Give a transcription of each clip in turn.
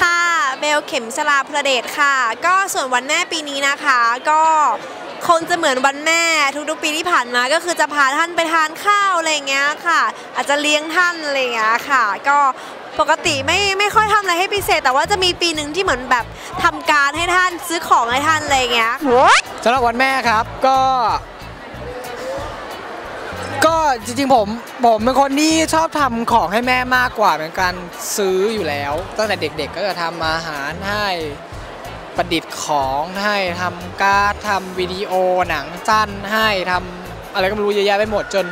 ค่ะเบลเข็มสลาพระเดชค่ะ ก็ส่วนวันแม่ปีนี้นะคะ ก็คงจะเหมือนวันแม่ทุกๆปีที่ผ่านมาก็คือจะพาท่านไปทานข้าวอะไรเงี้ยค่ะ อาจจะเลี้ยงท่านอะไรเงี้ยค่ะ ก็ ปกติไม่ไม่ค่อยทำอะไรให้พิเศษ แต่ว่าจะมีปีหนึ่งที่เหมือนแบบทำการให้ท่านซื้อของให้ท่านอะไรอย่างเงี้ยสำหรับวันแม่ครับก็ ก็จริงๆผมผมเป็นคนที่ชอบทำของให้แม่มากกว่าเป็นการซื้ออยู่แล้ว ตั้งแต่เด็กๆก็จะทำอาหารให้ประดิษฐ์ของให้ทำการ์ดทำวิดีโอหนังสั้นให้ทำอะไรก็ไม่รู้เยอะแยะไปหมดจน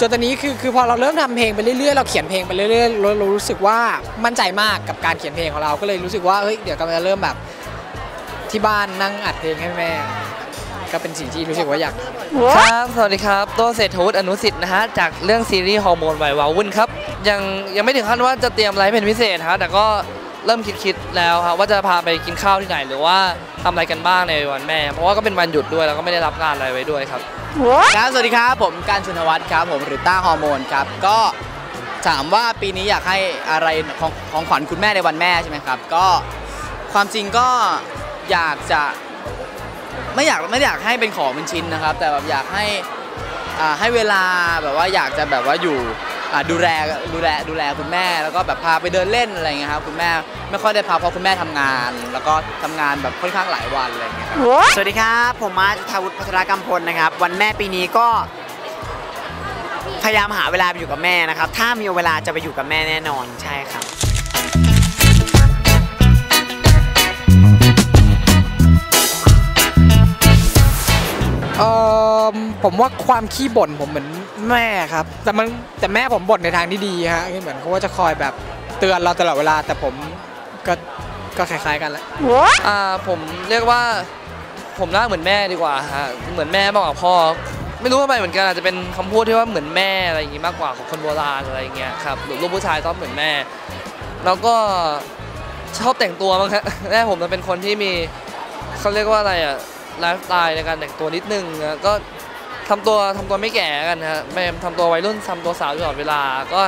จนตอนนี้คือคือพอเราเริ่มทำเพลงไปเรื่อยๆเราเขียนเพลงไปเรื่อยๆเราเรารู้สึกว่ามั่นใจมากกับการเขียนเพลงของเราก็เลยรู้สึกว่าเฮ้ยเดี๋ยวกำลังจะเริ่มแบบที่บ้านนั่งอัดเพลงให้แม่ ก็เป็นสิ่งที่รู้สึกว่าอยากครับ สวัสดีครับโตเศรษฐวุฒิอนุสิทธิ์นะฮะจากเรื่องซีรีส์ฮอร์โมนวัยวาวุ่นครับยังยังไม่ถึงขั้นว่าจะเตรียมอะไรเป็นพิเศษฮะแต่ก็ เริ่มคิดๆแล้วครับว่าจะพาไปกินข้าวที่ไหน หรือว่าทำอะไรกันบ้างในวันแม่ เพราะว่าก็เป็นวันหยุดด้วยแล้วก็ไม่ได้รับงานอะไรไว้ด้วยครับครับสวัสดีครับผมการชุนวัฒน์ครับผมหรือต้าฮอร์โมนครับก็ถามว่าปีนี้อยากให้อะไรของของขวัญคุณแม่ในวันแม่ใช่ไหมครับ ก็ความจริงก็อยากจะไม่อยากไม่อยากให้เป็นของเป็นชิ้นนะครับ แต่แบบอยากให้อ่าให้เวลาแบบว่าอยากจะแบบว่าอยู่ ดูแลดูแลดูแลคุณแม่แล้วก็แบบพาไปเดินเล่นอะไรอย่างเงี้ยครับคุณแม่ไม่ค่อยได้พาเพราะคุณแม่ทำงาน แล้วก็ทำงานแบบค่อนข้างหลายวันอะไรอย่างเงี้ยครับสวัสดีครับ ผมมาร์คจุธาวุฒิพัฒนากรรมพลนะครับ วันแม่ปีนี้ก็ พยายามหาเวลาไปอยู่กับแม่นะครับ ถ้ามีเวลาจะไปอยู่กับแม่แน่นอนใช่ครับเออผมว่าความขี้บ่นผมเหมือน แม่ครับ แต่มันแต่แม่ผมบ่นในทางที่ดีฮะคือเหมือนเขาก็จะคอยแบบเตือนเราตลอดเวลา แต่ผมก็ก็คล้ายๆกันแหละอ่าผมเรียกว่าผมน่าเหมือนแม่ดีกว่าฮะเหมือนแม่มากกว่าพ่อ ไม่รู้ทำไมเหมือนกันอาจจะเป็นคำพูดที่ว่าเหมือนแม่อะไรอย่างงี้มากกว่าของคนโบราณอะไรอย่างเงี้ยครับหรือลูกผู้ชายต้องเหมือนแม่ แล้วก็ชอบแต่งตัวมั้งครับแม่ผมมันเป็นคนที่มีเขาเรียกว่าอะไรอะไลฟ์สไตล์ในการแต่งตัวนิดนึงนะก็ ทำตัวทำตัวไม่แก่กันนะไม่ทำตัววัยรุ่นทำตัวสาวตลอดเวลา ก็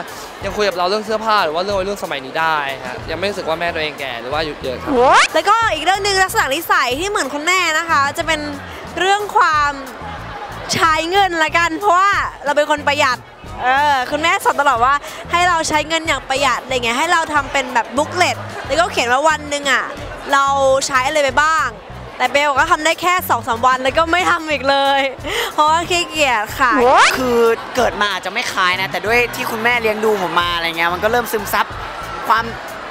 ยังคุยกับเราเรื่องเสื้อผ้าหรือว่าเรื่องวัยรุ่นสมัยนี้ได้ฮะยังไม่รู้สึกว่าแม่ตัวเองแก่หรือว่าอายุดเยอะครับแล้วก็อีกเรื่องหนึ่งลักษณะนิสัยที่เหมือนคุณแม่นะคะ จะเป็นเรื่องความใช้เงินละกัน เพราะว่าเราเป็นคนประหยัดเออคุณแม่สอนตลอดว่าให้เราใช้เงินอย่างประหยัดอะไรเงี้ยให้เราทำเป็นแบบบุ๊กเลตแล้วก็เขียนว่าวันหนึ่งอะเราใช้อะไรไปบ้าง แต่เบลก็ทำได้แค่2อสวันแล้วก็ไม่ทำอีกเลย เพราะว่าขี้เกียจค่ะ คือเกิดมาอาจจะไม่คล้ายนะ แต่ด้วยที่คุณแม่เลี้ยงดูผมมาอะไรเงี้ยมันก็เริ่มซึมซับความ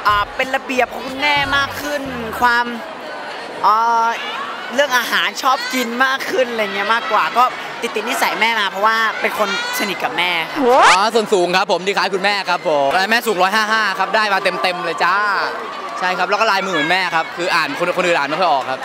อ่าเป็นระเบียบของคุณแม่มากขึ้น ความอ่าเรื่องอาหารชอบกินมากขึ้นอะไรเงี้ยมากกว่าก็ติดติดๆนิสัยแม่มาเพราะว่าเป็นคนสนิทกับแม่ครับอ๋อส่วนสูงครับผมที่คล้ายคุณแม่ครับผมแม่สูง155 ครับได้มาเต็มๆเลยจ้า ใช่ครับแล้วก็ลายมือเหมือนแม่ครับคืออ่านคนคนอื่นอ่านไม่ค่อยออกครับ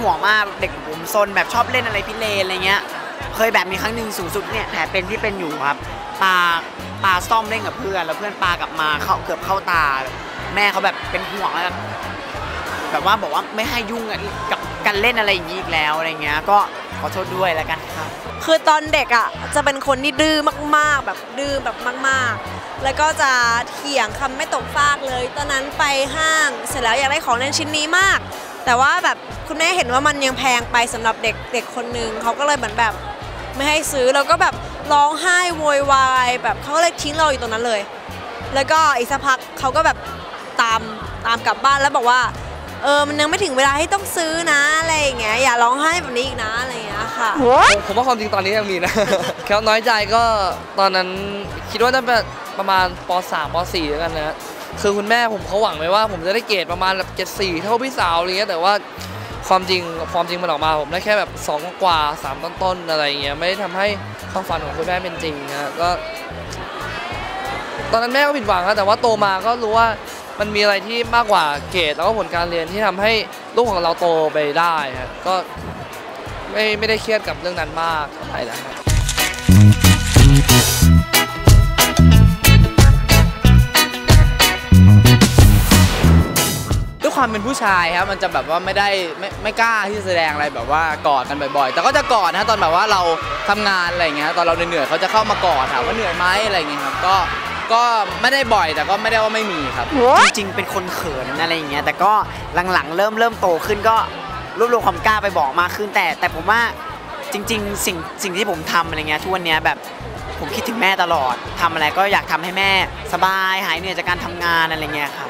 ห่วงมากเด็กผมซนแบบชอบเล่นอะไรพิเรนอะไรเงี้ย เคยแบบมีครั้งหนึ่งสูงสุดเนี่ยแผลเป็นที่เป็นอยู่ครับปาปาซ่อมเล่นกับเพื่อน แล้วเพื่อนปากลับมาเขาเกือบเข้าตา แม่เขาแบบเป็นห่วงแล้วแบบว่าบอกว่าไม่ให้ยุ่งกับการเล่นอะไรอย่างนี้อีกแล้วอะไรเงี้ยก็ขอโทษด้วยแล้วกันครับ คือตอนเด็กอะจะเป็นคนที่ดื้อมากๆ แบบดื้อแบบมาก ๆ แล้วก็จะเถียงคำไม่ตกฟากเลย ตอนนั้นไปห้างเสร็จแล้วอยากได้ของเล่นชิ้นนี้มาก แต่ว่าแบบคุณแม่เห็นว่ามันยังแพงไปสำหรับเด็กเด็กคนหนึ่งเขาก็เลยเหมือนแบบไม่ให้ซื้อแล้วก็แบบร้องไห้โวยวายแบบเขาก็เลยทิ้งเราอยู่ตรงนั้นเลย แล้วก็อีกสักพักเขาก็แบบตามตามกลับบ้านแล้วบอกว่าเออมันยังไม่ถึงเวลาที่ต้องซื้อนะอะไรอย่างเงี้ยอย่าร้องไห้แบบนี้อีกนะอะไรอย่างเงี้ยค่ะผมผมว่าความจริงตอนนี้ยังมีนะแค่น้อยใจก็ตอนนั้นคิดว่าจะเป็นประมาณป .3 ป .4 แล้วกันนะ คือคุณแม่ผมเขาหวังไว้ว่า ผมจะได้เกรดประมาณแบบ74เท่าพี่สาวอะไรเงี้ยแต่ว่าความจริงความจริงมันออกมาผมได้แค่แบบ2กว่า3ต้นๆอะไรเงี้ยไม่ได้ทำให้ความฝันของคุณแม่เป็นจริงนะก็ ตอนนั้นแม่ก็ผิดหวังครับแต่ว่าโตมาก็รู้ว่ามันมีอะไรที่มากกว่าเกรดแล้วก็ผลการเรียนที่ทำให้ลูกของเราโตไปได้ครก็ไม่ไม่ได้เครียดกับเรื่องนั้นมากเท่าไหร่แล้ว ครับด้วยความเป็นผู้ชายครับมันจะแบบว่าไม่ได้ไม่ไม่กล้าที่จะแสดงอะไรแบบว่ากอดกันบ่อยๆ แต่ก็จะกอดนะตอนแบบว่าเราทำงานอะไรอย่างเงี้ยตอนเราเหนื่อยๆเขาจะเข้ามากอดถามว่าเหนื่อยไหมอะไรอย่างเงี้ยครับก็ก็ไม่ได้บ่อยแต่ก็ไม่ได้ว่าไม่มีครับ จริงๆ เป็นคนเขินอะไรอย่างเงี้ยแต่ก็หลังๆ เริ่มเริ่มโตขึ้นก็รวบรวมความกล้าไปบอกมากขึ้น แต่แต่ผมว่าจริง ๆ สิ่งสิ่งที่ผมทำอะไรเงี้ยทุกวันเนี้ยแบบผมคิดถึงแม่ตลอดทำอะไรก็อยากทำให้แม่สบายหายเหนื่อยจากการทำงานอะไรเงี้ยครับ